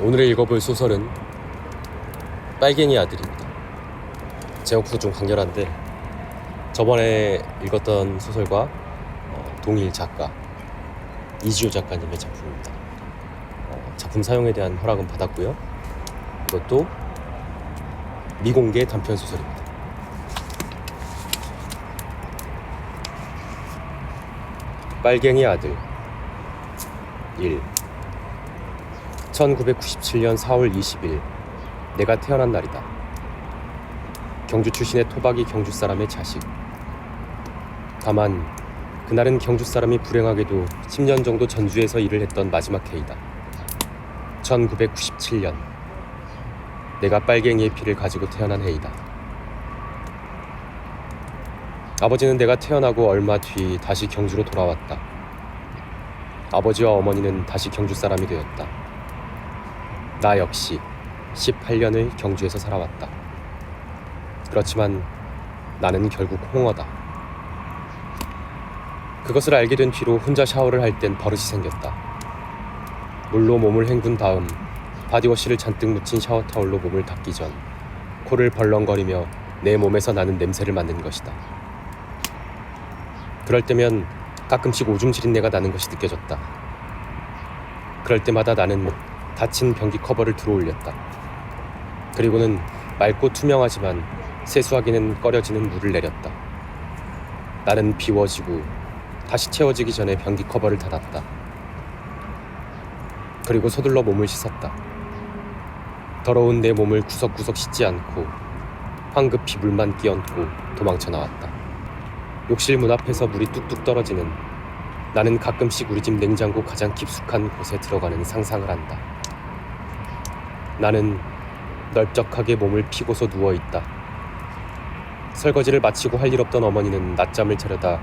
오늘의 읽어볼 소설은 빨갱이 아들입니다. 제목부터 좀 강렬한데 저번에 읽었던 소설과 어, 동일 작가 이지호 작가님의 작품입니다. 어, 작품 사용에 대한 허락은 받았고요. 이것도 미공개 단편 소설입니다. 빨갱이 아들 1 1997년 4월 20일 내가 태어난 날이다. 경주 출신의 토박이 경주 사람의 자식. 다만 그날은 경주 사람이 불행하게도 10년 정도 전주에서 일을 했던 마지막 해이다. 1997년 내가 빨갱이의 피를 가지고 태어난 해이다. 아버지는 내가 태어나고 얼마 뒤 다시 경주로 돌아왔다. 아버지와 어머니는 다시 경주 사람이 되었다. 나 역시 18년을 경주에서 살아왔다. 그렇지만 나는 결국 홍어다. 그것을 알게 된 뒤로 혼자 샤워를 할 땐 버릇이 생겼다. 물로 몸을 헹군 다음 바디워시를 잔뜩 묻힌 샤워 타올로 몸을 닦기 전 코를 벌렁거리며 내 몸에서 나는 냄새를 맡는 것이다. 그럴 때면 가끔씩 오줌 지린 내가 나는 것이 느껴졌다. 그럴 때마다 나는 닫힌 변기 커버를 들어 올렸다. 그리고는 맑고 투명하지만 세수하기는 꺼려지는 물을 내렸다. 나는 비워지고 다시 채워지기 전에 변기 커버를 닫았다. 그리고 서둘러 몸을 씻었다. 더러운 내 몸을 구석구석 씻지 않고 황급히 물만 끼얹고 도망쳐 나왔다. 욕실 문 앞에서 물이 뚝뚝 떨어지는 나는 가끔씩 우리 집 냉장고 가장 깊숙한 곳에 들어가는 상상을 한다. 나는 넓적하게 몸을 피고서 누워 있다. 설거지를 마치고 할 일 없던 어머니는 낮잠을 자려다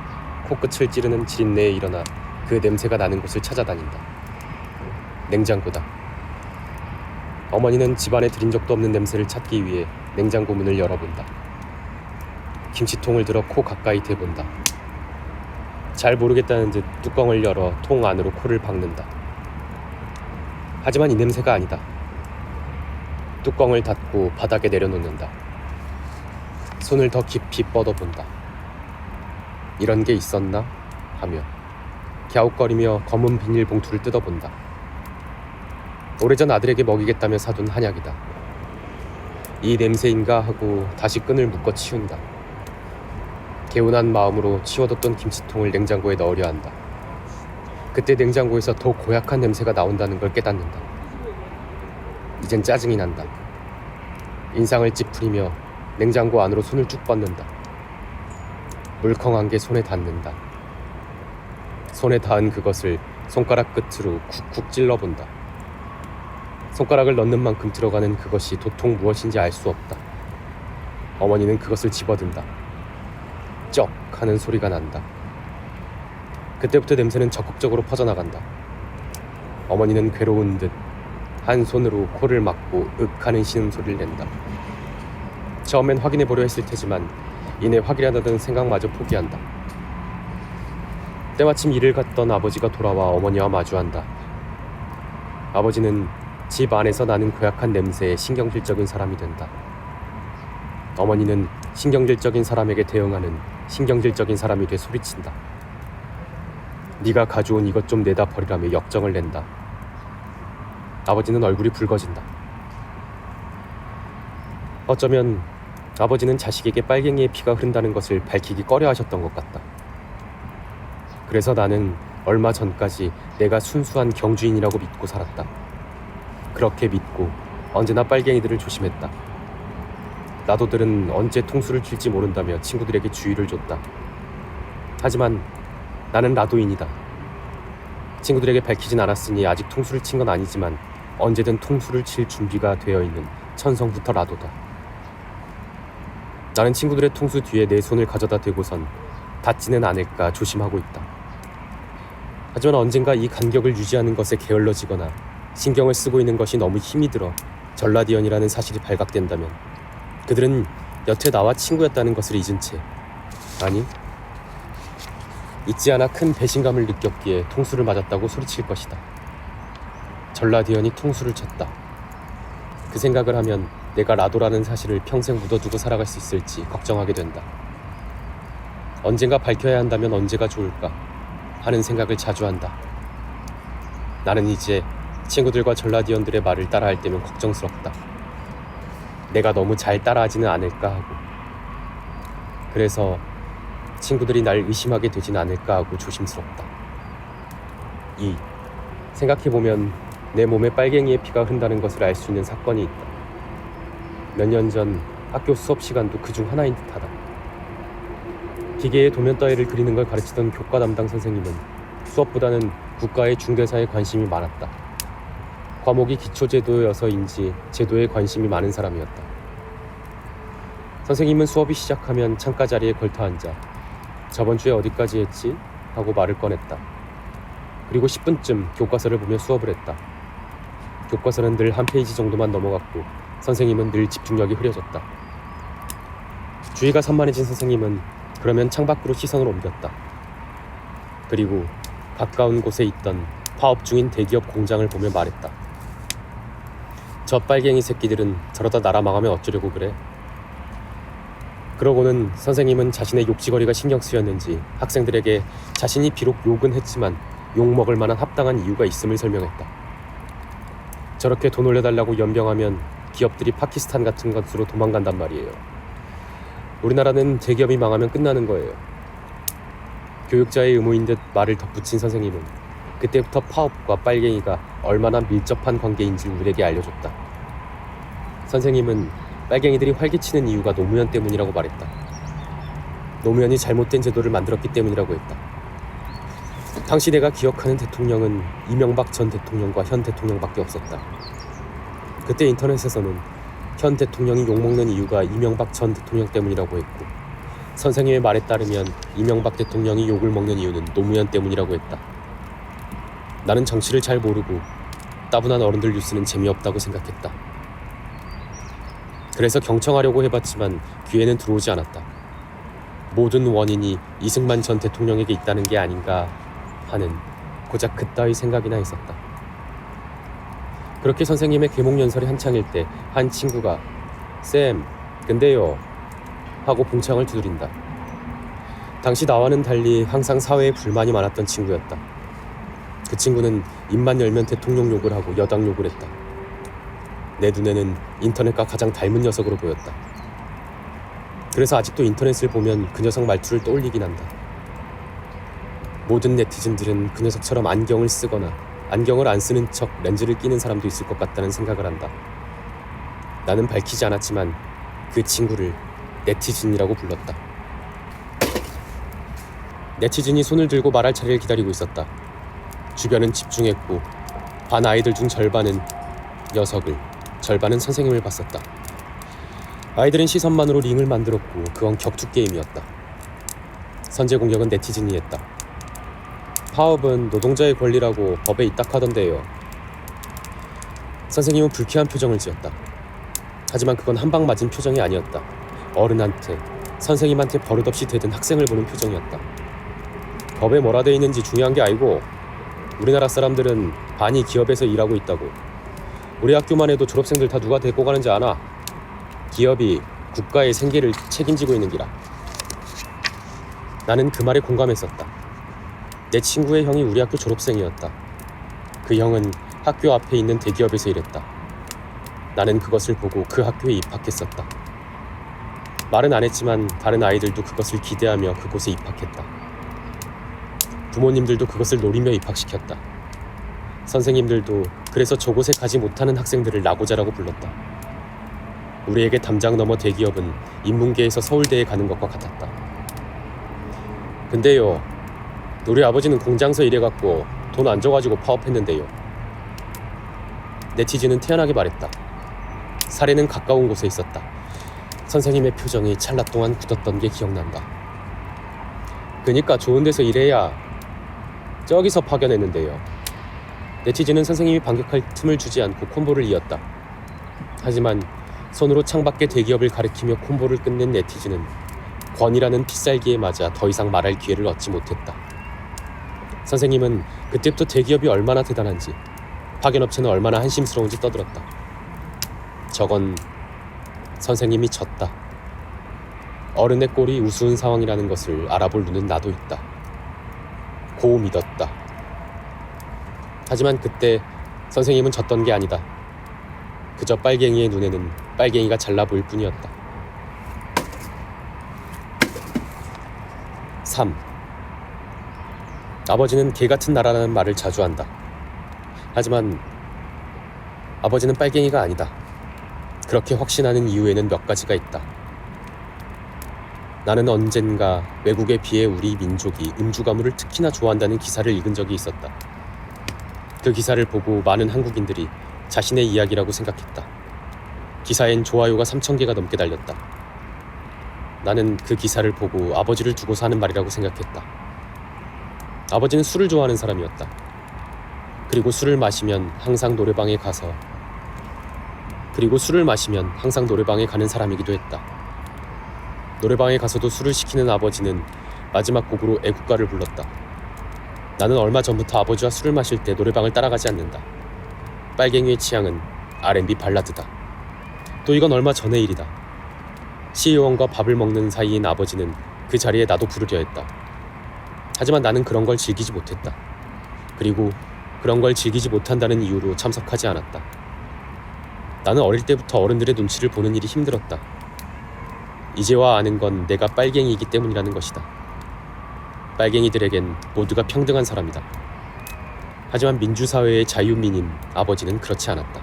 코끝을 찌르는 지린내에 일어나 그 냄새가 나는 곳을 찾아다닌다. 냉장고다. 어머니는 집안에 들인 적도 없는 냄새를 찾기 위해 냉장고 문을 열어본다. 김치통을 들어 코 가까이 대본다. 잘 모르겠다는 듯 뚜껑을 열어 통 안으로 코를 박는다. 하지만 이 냄새가 아니다. 뚜껑을 닫고 바닥에 내려놓는다. 손을 더 깊이 뻗어본다. 이런 게 있었나? 하며 갸웃거리며 검은 비닐봉투를 뜯어본다. 오래전 아들에게 먹이겠다며 사둔 한약이다. 이 냄새인가 하고 다시 끈을 묶어 치운다. 개운한 마음으로 치워뒀던 김치통을 냉장고에 넣으려 한다. 그때 냉장고에서 더 고약한 냄새가 나온다는 걸 깨닫는다. 이젠 짜증이 난다. 인상을 찌푸리며 냉장고 안으로 손을 쭉 뻗는다. 물컹한 게 손에 닿는다. 손에 닿은 그것을 손가락 끝으로 쿡쿡 찔러본다. 손가락을 넣는 만큼 들어가는 그것이 도통 무엇인지 알 수 없다. 어머니는 그것을 집어든다. 쩍 하는 소리가 난다. 그때부터 냄새는 적극적으로 퍼져나간다. 어머니는 괴로운 듯 한 손으로 코를 막고 윽 하는 신음소리를 낸다. 처음엔 확인해 보려 했을 테지만 이내 확인하다는 생각마저 포기한다. 때마침 일을 갔던 아버지가 돌아와 어머니와 마주한다. 아버지는 집 안에서 나는 고약한 냄새에 신경질적인 사람이 된다. 어머니는 신경질적인 사람에게 대응하는 신경질적인 사람이 돼 소리친다. 네가 가져온 이것 좀 내다 버리라며 역정을 낸다. 아버지는 얼굴이 붉어진다. 어쩌면 아버지는 자식에게 빨갱이의 피가 흐른다는 것을 밝히기 꺼려 하셨던 것 같다. 그래서 나는 얼마 전까지 내가 순수한 경주인이라고 믿고 살았다. 그렇게 믿고 언제나 빨갱이들을 조심했다. 나도들은 언제 통수를 칠지 모른다며 친구들에게 주의를 줬다. 하지만 나는 라도인이다. 친구들에게 밝히진 않았으니 아직 통수를 친 건 아니지만 언제든 통수를 칠 준비가 되어 있는 천성부터 라도다. 나는 친구들의 통수 뒤에 내 손을 가져다 대고선 닿지는 않을까 조심하고 있다. 하지만 언젠가 이 간격을 유지하는 것에 게을러지거나 신경을 쓰고 있는 것이 너무 힘이 들어 전라디언이라는 사실이 발각된다면 그들은 여태 나와 친구였다는 것을 잊은 채 아니 잊지 않아 큰 배신감을 느꼈기에 통수를 맞았다고 소리칠 것이다. 전라디언이 통수를 쳤다. 그 생각을 하면 내가 라도라는 사실을 평생 묻어두고 살아갈 수 있을지 걱정하게 된다. 언젠가 밝혀야 한다면 언제가 좋을까 하는 생각을 자주 한다. 나는 이제 친구들과 전라디언들의 말을 따라할 때면 걱정스럽다. 내가 너무 잘 따라하지는 않을까 하고. 그래서 친구들이 날 의심하게 되진 않을까 하고 조심스럽다. 2. 생각해보면 내 몸에 빨갱이의 피가 흐른다는 것을 알 수 있는 사건이 있다. 몇 년 전 학교 수업 시간도 그 중 하나인 듯하다. 기계의 도면 따위를 그리는 걸 가르치던 교과 담당 선생님은 수업보다는 국가의 중대사에 관심이 많았다. 과목이 기초제도여서인지 제도에 관심이 많은 사람이었다. 선생님은 수업이 시작하면 창가 자리에 걸터 앉아 저번 주에 어디까지 했지? 하고 말을 꺼냈다. 그리고 10분쯤 교과서를 보며 수업을 했다. 교과서는 늘 한 페이지 정도만 넘어갔고 선생님은 늘 집중력이 흐려졌다. 주의가 산만해진 선생님은 그러면 창밖으로 시선을 옮겼다. 그리고 가까운 곳에 있던 파업 중인 대기업 공장을 보며 말했다. 저 빨갱이 새끼들은 저러다 나라 망하면 어쩌려고 그래? 그러고는 선생님은 자신의 욕지거리가 신경 쓰였는지 학생들에게 자신이 비록 욕은 했지만 욕 먹을 만한 합당한 이유가 있음을 설명했다. 저렇게 돈 올려달라고 연병하면 기업들이 파키스탄 같은 곳으로 도망간단 말이에요. 우리나라는 대기업이 망하면 끝나는 거예요. 교육자의 의무인 듯 말을 덧붙인 선생님은 그때부터 파업과 빨갱이가 얼마나 밀접한 관계인지 우리에게 알려줬다. 선생님은 빨갱이들이 활기치는 이유가 노무현 때문이라고 말했다. 노무현이 잘못된 제도를 만들었기 때문이라고 했다. 당시 내가 기억하는 대통령은 이명박 전 대통령과 현 대통령밖에 없었다. 그때 인터넷에서는 현 대통령이 욕먹는 이유가 이명박 전 대통령 때문이라고 했고 선생님의 말에 따르면 이명박 대통령이 욕을 먹는 이유는 노무현 때문이라고 했다. 나는 정치를 잘 모르고 따분한 어른들 뉴스는 재미없다고 생각했다. 그래서 경청하려고 해봤지만 귀에는 들어오지 않았다. 모든 원인이 이승만 전 대통령에게 있다는 게 아닌가 하는 고작 그따위 생각이나 있었다. 그렇게 선생님의 계몽 연설이 한창일 때 한 친구가 쌤, 근데요 하고 봉창을 두드린다. 당시 나와는 달리 항상 사회에 불만이 많았던 친구였다. 그 친구는 입만 열면 대통령 욕을 하고 여당 욕을 했다. 내 눈에는 인터넷과 가장 닮은 녀석으로 보였다. 그래서 아직도 인터넷을 보면 그 녀석 말투를 떠올리긴 한다. 모든 네티즌들은 그 녀석처럼 안경을 쓰거나 안경을 안 쓰는 척 렌즈를 끼는 사람도 있을 것 같다는 생각을 한다. 나는 밝히지 않았지만 그 친구를 네티즌이라고 불렀다. 네티즌이 손을 들고 말할 차례를 기다리고 있었다. 주변은 집중했고 반 아이들 중 절반은 녀석을, 절반은 선생님을 봤었다. 아이들은 시선만으로 링을 만들었고 그건 격투 게임이었다. 선제 공격은 네티즌이 했다. 파업은 노동자의 권리라고 법에 있다 하던데요. 선생님은 불쾌한 표정을 지었다. 하지만 그건 한방 맞은 표정이 아니었다. 어른한테, 선생님한테 버릇없이 대든 학생을 보는 표정이었다. 법에 뭐라 돼 있는지 중요한 게 아니고 우리나라 사람들은 반이 기업에서 일하고 있다고. 우리 학교만 해도 졸업생들 다 누가 데리고 가는지 아나? 기업이 국가의 생계를 책임지고 있는 기라. 나는 그 말에 공감했었다. 내 친구의 형이 우리 학교 졸업생이었다. 그 형은 학교 앞에 있는 대기업에서 일했다. 나는 그것을 보고 그 학교에 입학했었다. 말은 안 했지만 다른 아이들도 그것을 기대하며 그곳에 입학했다. 부모님들도 그것을 노리며 입학시켰다. 선생님들도 그래서 저곳에 가지 못하는 학생들을 나고자라고 불렀다. 우리에게 담장 넘어 대기업은 인문계에서 서울대에 가는 것과 같았다. 근데요, 우리 아버지는 공장서 일해갖고 돈 안 줘가지고 파업했는데요. 네티즌은 태연하게 말했다. 사례는 가까운 곳에 있었다. 선생님의 표정이 찰나 동안 굳었던 게 기억난다. 그니까 좋은 데서 일해야 저기서 파견했는데요. 네티즌은 선생님이 반격할 틈을 주지 않고 콤보를 이었다. 하지만 손으로 창밖의 대기업을 가리키며 콤보를 끝낸 네티즌은 권이라는 필살기에 맞아 더 이상 말할 기회를 얻지 못했다. 선생님은 그때부터 대기업이 얼마나 대단한지 파견업체는 얼마나 한심스러운지 떠들었다. 저건 선생님이 졌다. 어른의 꼴이 우스운 상황이라는 것을 알아볼 눈은 나도 있다. 고 믿었다. 하지만 그때 선생님은 졌던 게 아니다. 그저 빨갱이의 눈에는 빨갱이가 잘나 보일 뿐이었다. 3. 아버지는 개 같은 나라라는 말을 자주 한다. 하지만 아버지는 빨갱이가 아니다. 그렇게 확신하는 이유에는 몇 가지가 있다. 나는 언젠가 외국에 비해 우리 민족이 음주 가무를 특히나 좋아한다는 기사를 읽은 적이 있었다. 그 기사를 보고 많은 한국인들이 자신의 이야기라고 생각했다. 기사엔 좋아요가 3,000개가 넘게 달렸다. 나는 그 기사를 보고 아버지를 두고서 하는 말이라고 생각했다. 아버지는 술을 좋아하는 사람이었다. 그리고 술을 마시면 항상 노래방에 가서 그리고 술을 마시면 항상 노래방에 가는 사람이기도 했다. 노래방에 가서도 술을 시키는 아버지는 마지막 곡으로 애국가를 불렀다. 나는 얼마 전부터 아버지와 술을 마실 때 노래방을 따라가지 않는다. 빨갱이의 취향은 R&B 발라드다. 또 이건 얼마 전의 일이다. 시의원과 밥을 먹는 사이인 아버지는 그 자리에 나도 부르려 했다. 하지만 나는 그런 걸 즐기지 못했다. 그리고 그런 걸 즐기지 못한다는 이유로 참석하지 않았다. 나는 어릴 때부터 어른들의 눈치를 보는 일이 힘들었다. 이제와 아는 건 내가 빨갱이이기 때문이라는 것이다. 빨갱이들에겐 모두가 평등한 사람이다. 하지만 민주사회의 자유민인 아버지는 그렇지 않았다.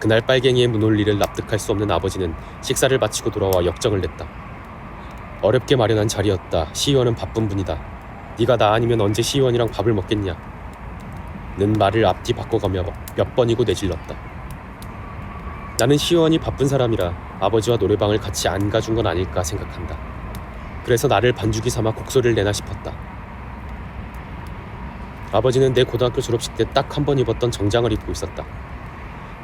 그날 빨갱이의 무논리를 납득할 수 없는 아버지는 식사를 마치고 돌아와 역정을 냈다. 어렵게 마련한 자리였다. 시의원은 바쁜 분이다. 네가 나 아니면 언제 시의원이랑 밥을 먹겠냐? 는 말을 앞뒤 바꿔가며 몇 번이고 내질렀다. 나는 시의원이 바쁜 사람이라 아버지와 노래방을 같이 안 가준 건 아닐까 생각한다. 그래서 나를 반주기 삼아 곡소리를 내나 싶었다. 아버지는 내 고등학교 졸업식 때 딱 한 번 입었던 정장을 입고 있었다.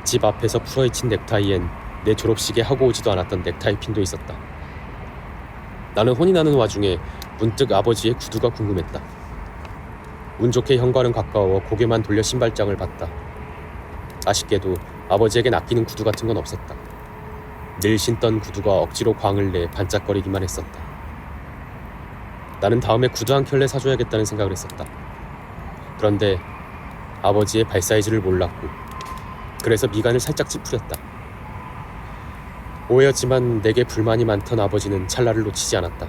집 앞에서 풀어헤친 넥타이엔 내 졸업식에 하고 오지도 않았던 넥타이 핀도 있었다. 나는 혼이 나는 와중에 문득 아버지의 구두가 궁금했다. 운 좋게 현관은 가까워 고개만 돌려 신발장을 봤다. 아쉽게도 아버지에겐 아끼는 구두 같은 건 없었다. 늘 신던 구두가 억지로 광을 내 반짝거리기만 했었다. 나는 다음에 구두 한 켤레 사줘야겠다는 생각을 했었다. 그런데 아버지의 발 사이즈를 몰랐고 그래서 미간을 살짝 찌푸렸다. 오해였지만 내게 불만이 많던 아버지는 찰나를 놓치지 않았다.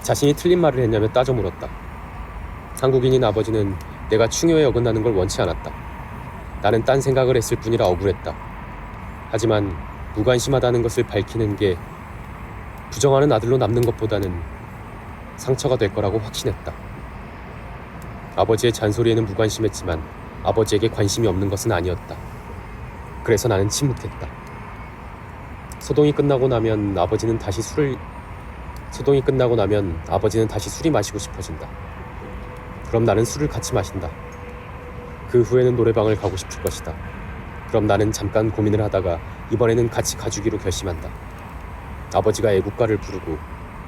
자신이 틀린 말을 했냐며 따져 물었다. 한국인인 아버지는 내가 충효에 어긋나는 걸 원치 않았다. 나는 딴 생각을 했을 뿐이라 억울했다. 하지만 무관심하다는 것을 밝히는 게 부정하는 아들로 남는 것보다는 상처가 될 거라고 확신했다. 아버지의 잔소리에는 무관심했지만 아버지에게 관심이 없는 것은 아니었다. 그래서 나는 침묵했다. 소동이 끝나고 나면 아버지는 다시 술을 소동이 끝나고 나면 아버지는 다시 술이 마시고 싶어진다. 그럼 나는 술을 같이 마신다. 그 후에는 노래방을 가고 싶을 것이다. 그럼 나는 잠깐 고민을 하다가 이번에는 같이 가주기로 결심한다. 아버지가 애국가를 부르고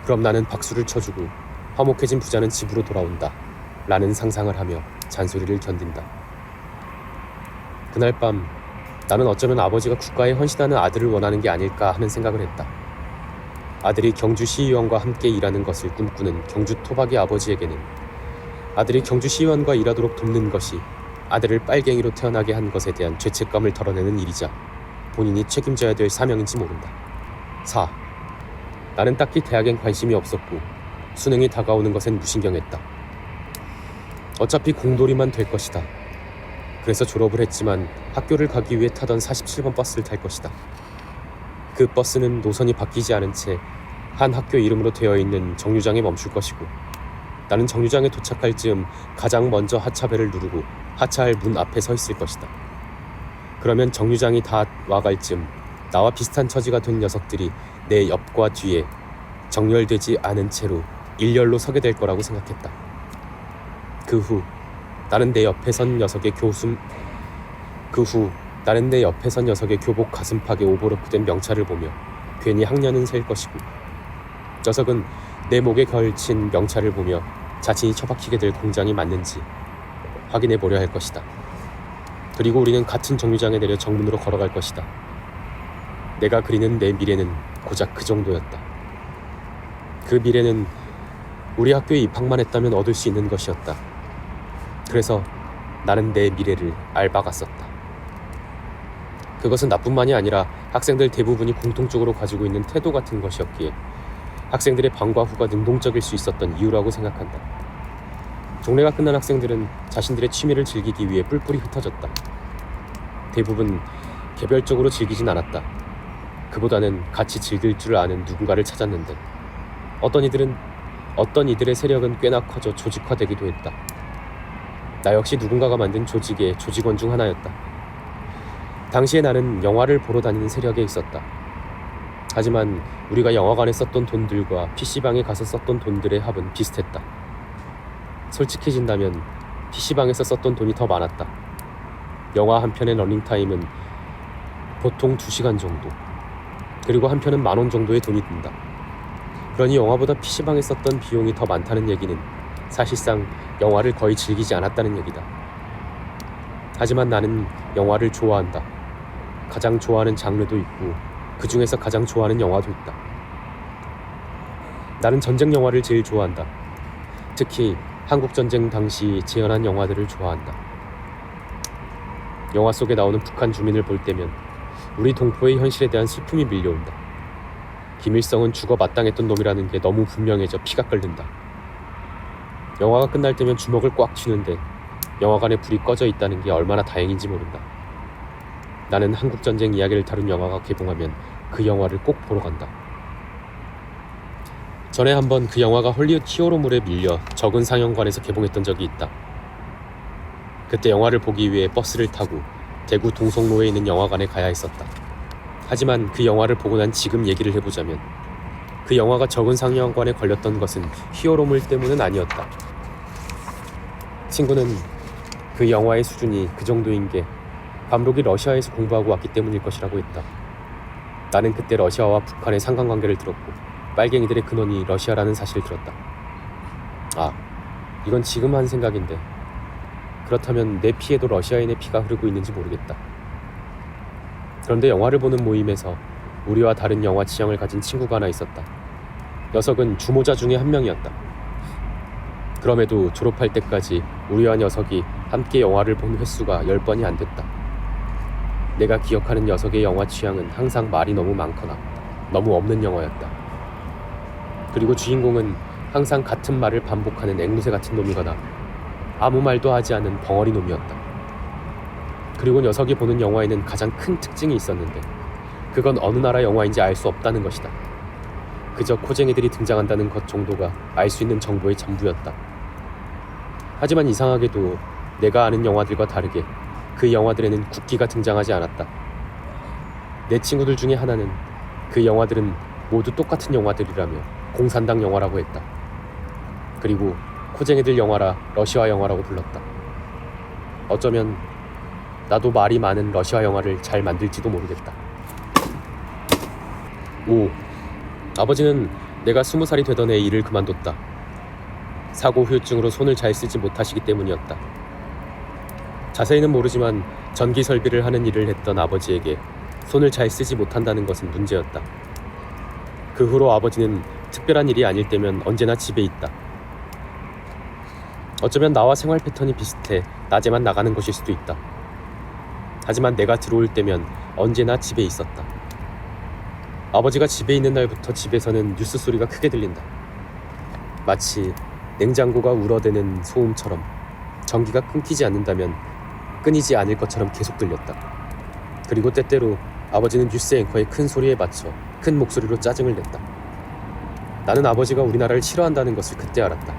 그럼 나는 박수를 쳐주고 화목해진 부자는 집으로 돌아온다. 라는 상상을 하며 잔소리를 견딘다. 그날 밤 나는 어쩌면 아버지가 국가에 헌신하는 아들을 원하는 게 아닐까 하는 생각을 했다. 아들이 경주 시의원과 함께 일하는 것을 꿈꾸는 경주 토박이 아버지에게는 아들이 경주 시의원과 일하도록 돕는 것이 아들을 빨갱이로 태어나게 한 것에 대한 죄책감을 덜어내는 일이자 본인이 책임져야 될 사명인지 모른다. 4. 나는 딱히 대학엔 관심이 없었고 수능이 다가오는 것엔 무신경했다. 어차피 공돌이만 될 것이다. 그래서 졸업을 했지만 학교를 가기 위해 타던 47번 버스를 탈 것이다. 그 버스는 노선이 바뀌지 않은 채 한 학교 이름으로 되어 있는 정류장에 멈출 것이고 나는 정류장에 도착할 즈음 가장 먼저 하차벨을 누르고 하차할 문 앞에 서 있을 것이다. 그러면 정류장이 다 와갈 즈음 나와 비슷한 처지가 된 녀석들이 내 옆과 뒤에 정렬되지 않은 채로 일렬로 서게 될 거라고 생각했다. 그 후 나는 내 옆에 선 녀석의 교숨 그 후 나는 내 옆에 선 녀석의 교복 가슴팍에 오버로크된 명찰을 보며 괜히 학년은 셀 것이고 녀석은 내 목에 걸친 명찰을 보며 자신이 처박히게 될 공장이 맞는지 확인해 보려 할 것이다. 그리고 우리는 같은 정류장에 내려 정문으로 걸어갈 것이다. 내가 그리는 내 미래는 고작 그 정도였다. 그 미래는 우리 학교에 입학만 했다면 얻을 수 있는 것이었다. 그래서 나는 내 미래를 알박았었다. 그것은 나뿐만이 아니라 학생들 대부분이 공통적으로 가지고 있는 태도 같은 것이었기에 학생들의 방과 후가 능동적일 수 있었던 이유라고 생각한다. 종례가 끝난 학생들은 자신들의 취미를 즐기기 위해 뿔뿔이 흩어졌다. 대부분 개별적으로 즐기진 않았다. 그보다는 같이 즐길 줄 아는 누군가를 찾았는데 어떤 이들은 어떤 이들의 세력은 꽤나 커져 조직화되기도 했다. 나 역시 누군가가 만든 조직의 조직원 중 하나였다. 당시에 나는 영화를 보러 다니는 세력에 있었다. 하지만 우리가 영화관에 썼던 돈들과 PC방에 가서 썼던 돈들의 합은 비슷했다. 솔직해진다면 PC방에서 썼던 돈이 더 많았다. 영화 한 편의 러닝타임은 보통 2시간 정도. 그리고 한 편은 만 원 정도의 돈이 든다. 그러니 영화보다 PC방에 썼던 비용이 더 많다는 얘기는 사실상 영화를 거의 즐기지 않았다는 얘기다. 하지만 나는 영화를 좋아한다. 가장 좋아하는 장르도 있고 그 중에서 가장 좋아하는 영화도 있다. 나는 전쟁 영화를 제일 좋아한다. 특히 한국 전쟁 당시 재현한 영화들을 좋아한다. 영화 속에 나오는 북한 주민을 볼 때면 우리 동포의 현실에 대한 슬픔이 밀려온다. 김일성은 죽어 마땅했던 놈이라는 게 너무 분명해져 피가 끓는다. 영화가 끝날 때면 주먹을 꽉 쥐는데 영화관에 불이 꺼져 있다는 게 얼마나 다행인지 모른다. 나는 한국 전쟁 이야기를 다룬 영화가 개봉하면 그 영화를 꼭 보러 간다. 전에 한번 그 영화가 헐리우드 히어로물에 밀려 적은 상영관에서 개봉했던 적이 있다. 그때 영화를 보기 위해 버스를 타고 대구 동성로에 있는 영화관에 가야 했었다. 하지만 그 영화를 보고 난 지금 얘기를 해보자면 그 영화가 적은 상영관에 걸렸던 것은 히어로물 때문은 아니었다. 친구는 그 영화의 수준이 그 정도인 게 감독이 러시아에서 공부하고 왔기 때문일 것이라고 했다. 나는 그때 러시아와 북한의 상관관계를 들었고 빨갱이들의 근원이 러시아라는 사실을 들었다. 아, 이건 지금 한 생각인데 그렇다면 내 피에도 러시아인의 피가 흐르고 있는지 모르겠다. 그런데 영화를 보는 모임에서 우리와 다른 영화 취향을 가진 친구가 하나 있었다. 녀석은 주모자 중에 한 명이었다. 그럼에도 졸업할 때까지 우리와 녀석이 함께 영화를 본 횟수가 10번이 안 됐다. 내가 기억하는 녀석의 영화 취향은 항상 말이 너무 많거나 너무 없는 영화였다. 그리고 주인공은 항상 같은 말을 반복하는 앵무새 같은 놈이거나 아무 말도 하지 않는 벙어리 놈이었다. 그리고 녀석이 보는 영화에는 가장 큰 특징이 있었는데 그건 어느 나라 영화인지 알 수 없다는 것이다. 그저 코쟁이들이 등장한다는 것 정도가 알 수 있는 정보의 전부였다. 하지만 이상하게도 내가 아는 영화들과 다르게 그 영화들에는 국기가 등장하지 않았다. 내 친구들 중에 하나는 그 영화들은 모두 똑같은 영화들이라며 공산당 영화라고 했다. 그리고 코쟁이들 영화라 러시아 영화라고 불렀다. 어쩌면 나도 말이 많은 러시아 영화를 잘 만들지도 모르겠다. 5. 아버지는 내가 스무 살이 되던 해 일을 그만뒀다. 사고 후유증으로 손을 잘 쓰지 못하시기 때문이었다. 자세히는 모르지만 전기 설비를 하는 일을 했던 아버지에게 손을 잘 쓰지 못한다는 것은 문제였다. 그 후로 아버지는 특별한 일이 아닐 때면 언제나 집에 있다. 어쩌면 나와 생활 패턴이 비슷해 낮에만 나가는 것일 수도 있다. 하지만 내가 들어올 때면 언제나 집에 있었다. 아버지가 집에 있는 날부터 집에서는 뉴스 소리가 크게 들린다. 마치 냉장고가 울어대는 소음처럼 전기가 끊기지 않는다면 끊이지 않을 것처럼 계속 들렸다. 그리고 때때로 아버지는 뉴스 앵커의 큰 소리에 맞춰 큰 목소리로 짜증을 냈다. 나는 아버지가 우리나라를 싫어한다는 것을 그때 알았다.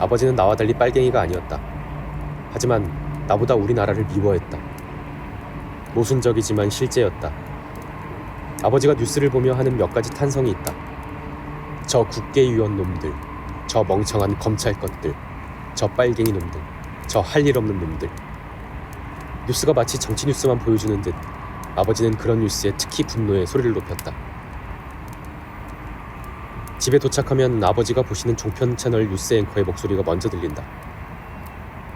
아버지는 나와 달리 빨갱이가 아니었다. 하지만 나보다 우리나라를 미워했다. 모순적이지만 실제였다. 아버지가 뉴스를 보며 하는 몇 가지 탄성이 있다. 저 국회의원 놈들, 저 멍청한 검찰 것들, 저 빨갱이 놈들, 저 할 일 없는 놈들. 뉴스가 마치 정치 뉴스만 보여주는 듯 아버지는 그런 뉴스에 특히 분노의 소리를 높였다. 집에 도착하면 아버지가 보시는 종편 채널 뉴스 앵커의 목소리가 먼저 들린다.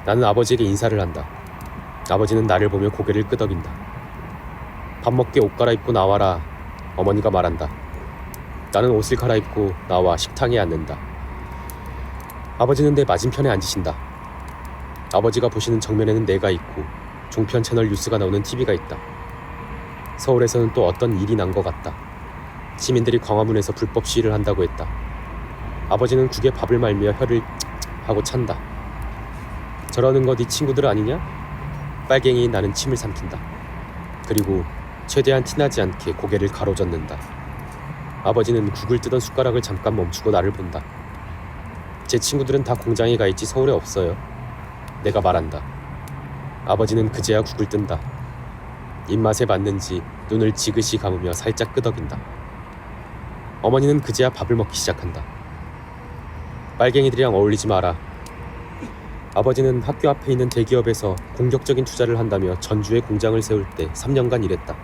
나는 아버지에게 인사를 한다. 아버지는 나를 보며 고개를 끄덕인다. 밥 먹게 옷 갈아입고 나와라. 어머니가 말한다. 나는 옷을 갈아입고 나와 식탁에 앉는다. 아버지는 내 맞은편에 앉으신다. 아버지가 보시는 정면에는 내가 있고 종편 채널 뉴스가 나오는 TV가 있다. 서울에서는 또 어떤 일이 난 것 같다. 시민들이 광화문에서 불법 시위를 한다고 했다. 아버지는 국에 밥을 말며 혀를 하고 찬다. 저러는 거 네 친구들 아니냐? 빨갱이 나는 침을 삼킨다. 그리고 최대한 티나지 않게 고개를 가로젓는다. 아버지는 국을 뜨던 숟가락을 잠깐 멈추고 나를 본다. 제 친구들은 다 공장에 가 있지 서울에 없어요. 내가 말한다. 아버지는 그제야 국을 뜬다. 입맛에 맞는지 눈을 지그시 감으며 살짝 끄덕인다. 어머니는 그제야 밥을 먹기 시작한다. 빨갱이들이랑 어울리지 마라. 아버지는 학교 앞에 있는 대기업에서 공격적인 투자를 한다며 전주에 공장을 세울 때 3년간 일했다.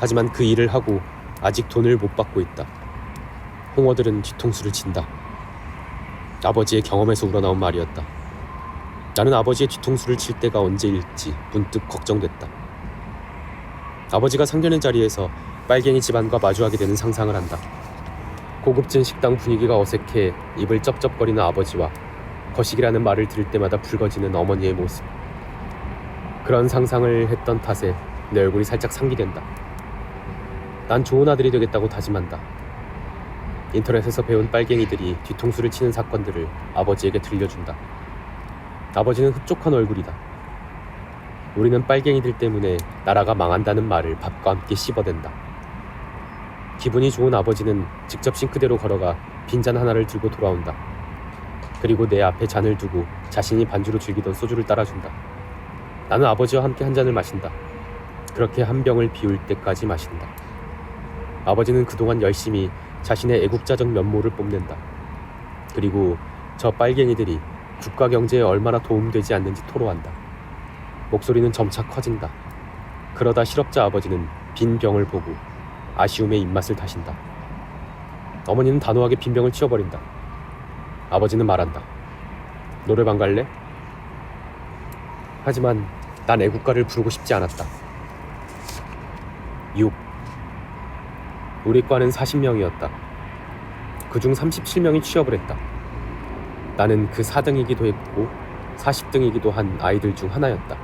하지만 그 일을 하고 아직 돈을 못 받고 있다. 홍어들은 뒤통수를 친다. 아버지의 경험에서 우러나온 말이었다. 나는 아버지의 뒤통수를 칠 때가 언제일지 문득 걱정됐다. 아버지가 상견례 자리에서 빨갱이 집안과 마주하게 되는 상상을 한다. 고급진 식당 분위기가 어색해 입을 쩝쩝거리는 아버지와 거식이라는 말을 들을 때마다 붉어지는 어머니의 모습. 그런 상상을 했던 탓에 내 얼굴이 살짝 상기된다. 난 좋은 아들이 되겠다고 다짐한다. 인터넷에서 배운 빨갱이들이 뒤통수를 치는 사건들을 아버지에게 들려준다. 아버지는 흡족한 얼굴이다. 우리는 빨갱이들 때문에 나라가 망한다는 말을 밥과 함께 씹어댄다. 기분이 좋은 아버지는 직접 싱크대로 걸어가 빈잔 하나를 들고 돌아온다. 그리고 내 앞에 잔을 두고 자신이 반주로 즐기던 소주를 따라준다. 나는 아버지와 함께 한 잔을 마신다. 그렇게 한 병을 비울 때까지 마신다. 아버지는 그동안 열심히 자신의 애국자적 면모를 뽐낸다. 그리고 저 빨갱이들이 국가 경제에 얼마나 도움되지 않는지 토로한다. 목소리는 점차 커진다. 그러다 실업자 아버지는 빈 병을 보고 아쉬움의 입맛을 다신다. 어머니는 단호하게 빈 병을 치워버린다. 아버지는 말한다. 노래방 갈래? 하지만 난 애국가를 부르고 싶지 않았다. 6. 우리 과는 40명이었다. 그중 37명이 취업을 했다. 나는 그 4등이기도 했고 40등이기도 한 아이들 중 하나였다.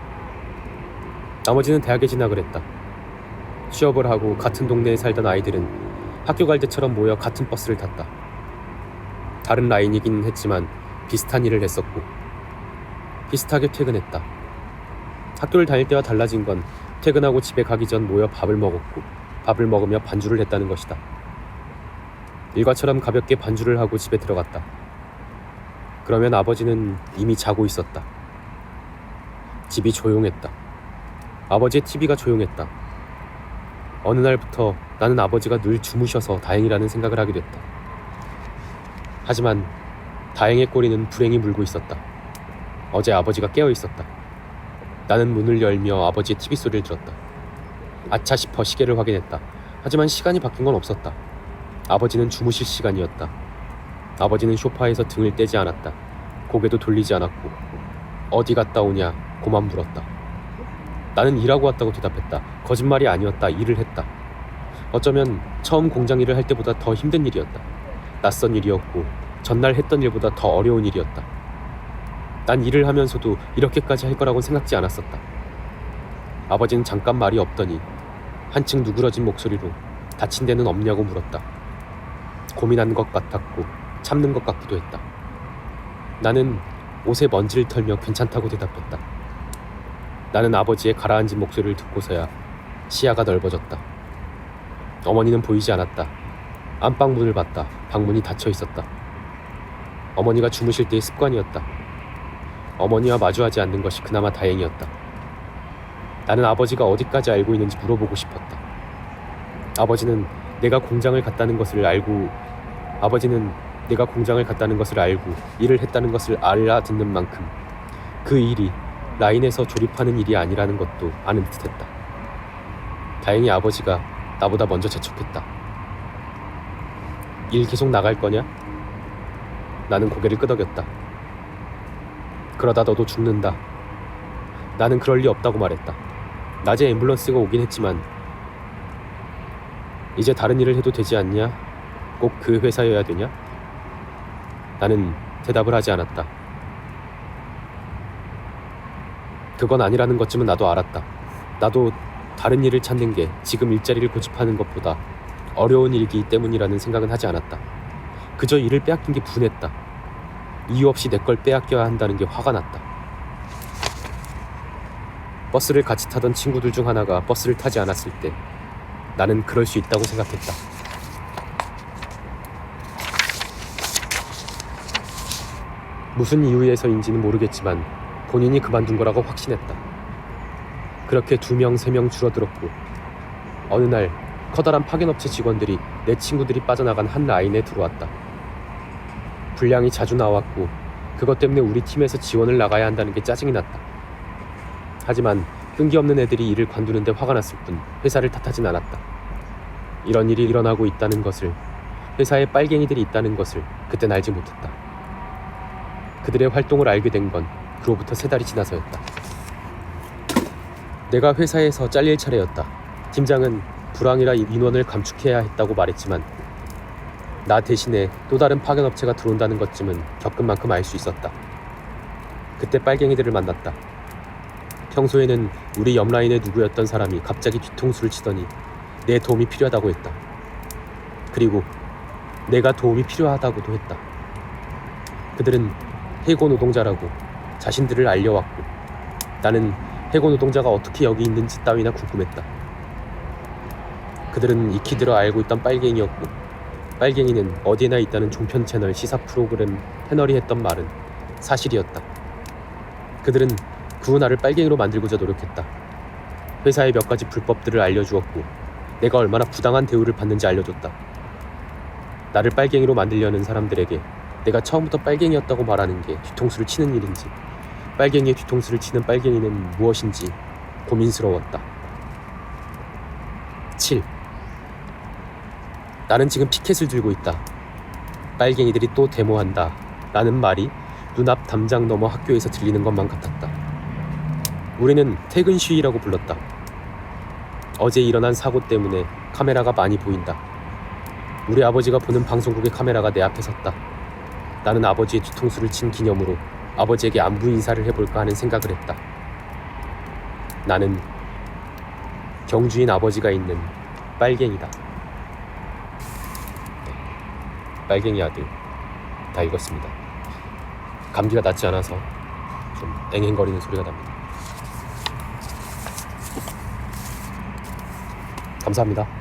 나머지는 대학에 진학을 했다. 취업을 하고 같은 동네에 살던 아이들은 학교 갈 때처럼 모여 같은 버스를 탔다. 다른 라인이긴 했지만 비슷한 일을 했었고 비슷하게 퇴근했다. 학교를 다닐 때와 달라진 건 퇴근하고 집에 가기 전 모여 밥을 먹었고 밥을 먹으며 반주를 했다는 것이다. 일과처럼 가볍게 반주를 하고 집에 들어갔다. 그러면 아버지는 이미 자고 있었다. 집이 조용했다. 아버지의 TV가 조용했다. 어느 날부터 나는 아버지가 늘 주무셔서 다행이라는 생각을 하게 됐다. 하지만 다행의 꼬리는 불행이 물고 있었다. 어제 아버지가 깨어 있었다. 나는 문을 열며 아버지의 TV 소리를 들었다. 아차 싶어 시계를 확인했다. 하지만 시간이 바뀐 건 없었다. 아버지는 주무실 시간이었다. 아버지는 소파에서 등을 떼지 않았다. 고개도 돌리지 않았고 어디 갔다 오냐 고만 물었다. 나는 일하고 왔다고 대답했다. 거짓말이 아니었다. 일을 했다. 어쩌면 처음 공장 일을 할 때보다 더 힘든 일이었다. 낯선 일이었고 전날 했던 일보다 더 어려운 일이었다. 난 일을 하면서도 이렇게까지 할 거라고 생각지 않았었다. 아버지는 잠깐 말이 없더니 한층 누그러진 목소리로 다친 데는 없냐고 물었다. 고민한 것 같았고 참는 것 같기도 했다. 나는 옷에 먼지를 털며 괜찮다고 대답했다. 나는 아버지의 가라앉은 목소리를 듣고서야 시야가 넓어졌다. 어머니는 보이지 않았다. 안방 문을 봤다. 방문이 닫혀 있었다. 어머니가 주무실 때의 습관이었다. 어머니와 마주하지 않는 것이 그나마 다행이었다. 나는 아버지가 어디까지 알고 있는지 물어보고 싶었다. 아버지는 내가 공장을 갔다는 것을 알고 아버지는 내가 공장을 갔다는 것을 알고 일을 했다는 것을 알아듣는 만큼 그 일이 라인에서 조립하는 일이 아니라는 것도 아는 듯했다. 다행히 아버지가 나보다 먼저 재촉했다. 일 계속 나갈 거냐? 나는 고개를 끄덕였다. 그러다 너도 죽는다. 나는 그럴 리 없다고 말했다. 낮에 앰뷸런스가 오긴 했지만 이제 다른 일을 해도 되지 않냐? 꼭 그 회사여야 되냐? 나는 대답을 하지 않았다. 그건 아니라는 것쯤은 나도 알았다. 나도 다른 일을 찾는 게 지금 일자리를 고집하는 것보다 어려운 일이기 때문이라는 생각은 하지 않았다. 그저 일을 빼앗긴 게 분했다. 이유 없이 내 걸 빼앗겨야 한다는 게 화가 났다. 버스를 같이 타던 친구들 중 하나가 버스를 타지 않았을 때 나는 그럴 수 있다고 생각했다. 무슨 이유에서인지는 모르겠지만 본인이 그만둔 거라고 확신했다. 그렇게 두 명, 세 명 줄어들었고 어느 날 커다란 파견업체 직원들이 내 친구들이 빠져나간 한 라인에 들어왔다. 분량이 자주 나왔고 그것 때문에 우리 팀에서 지원을 나가야 한다는 게 짜증이 났다. 하지만 끈기 없는 애들이 일을 관두는데 화가 났을 뿐 회사를 탓하진 않았다. 이런 일이 일어나고 있다는 것을 회사에 빨갱이들이 있다는 것을 그땐 알지 못했다. 그들의 활동을 알게 된 건 그로부터 세 달이 지나서였다. 내가 회사에서 잘릴 차례였다. 팀장은 불황이라 인원을 감축해야 했다고 말했지만 나 대신에 또 다른 파견업체가 들어온다는 것쯤은 겪은 만큼 알 수 있었다. 그때 빨갱이들을 만났다. 평소에는 우리 옆 라인의 누구였던 사람이 갑자기 뒤통수를 치더니 내 도움이 필요하다고 했다. 그리고 내가 도움이 필요하다고도 했다. 그들은 해고 노동자라고 자신들을 알려왔고 나는 해고 노동자가 어떻게 여기 있는지 따위나 궁금했다. 그들은 익히 들어 알고 있던 빨갱이였고 빨갱이는 어디에나 있다는 종편 채널 시사 프로그램 패널이 했던 말은 사실이었다. 그들은 그후 나를 빨갱이로 만들고자 노력했다. 회사의 몇 가지 불법들을 알려주었고 내가 얼마나 부당한 대우를 받는지 알려줬다. 나를 빨갱이로 만들려는 사람들에게 내가 처음부터 빨갱이였다고 말하는 게 뒤통수를 치는 일인지 빨갱이의 뒤통수를 치는 빨갱이는 무엇인지 고민스러웠다. 7. 나는 지금 피켓을 들고 있다. 빨갱이들이 또 데모한다. 라는 말이 눈앞 담장 너머 학교에서 들리는 것만 같았다. 우리는 퇴근 시위라고 불렀다. 어제 일어난 사고 때문에 카메라가 많이 보인다. 우리 아버지가 보는 방송국의 카메라가 내 앞에 섰다. 나는 아버지의 뒤통수를 친 기념으로 아버지에게 안부 인사를 해볼까 하는 생각을 했다. 나는 경주인 아버지가 있는 빨갱이다. 네, 빨갱이 아들 다 읽었습니다. 감기가 낫지 않아서 좀 앵앵거리는 소리가 납니다. 감사합니다.